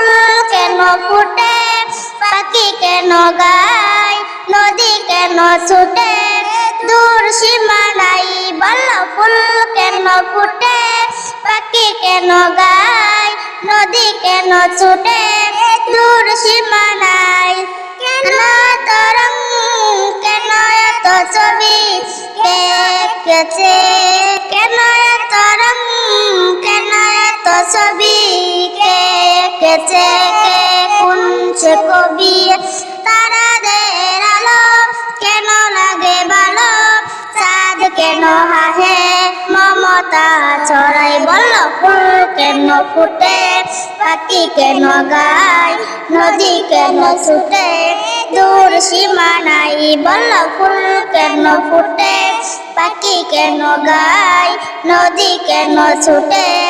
ফুল কেন ফুটে? পাখি কেন গায়? নদী কেন ছুটে? দূর সীমানাই বল ফুল কেন ফুটে? পাখি কেন গায়? নদী কেন ছুটে? দূর কেন এত রং কেন এত ছবি? কে এঁকেছে কেন এত এঁকেছে কে? কোন সে কবি। তারাদের আলো কেন লাগে ভালো? চাঁদ কেন হাসে? মমতা ছড়াই বল ফুল কেন ফুটে? পাখি কেন গায়? নদী কেন ছুটে? দূর সীমানাই বল ফুল কেন ফুটে? পাখি কেন গায়? নদী কেন ছুটে?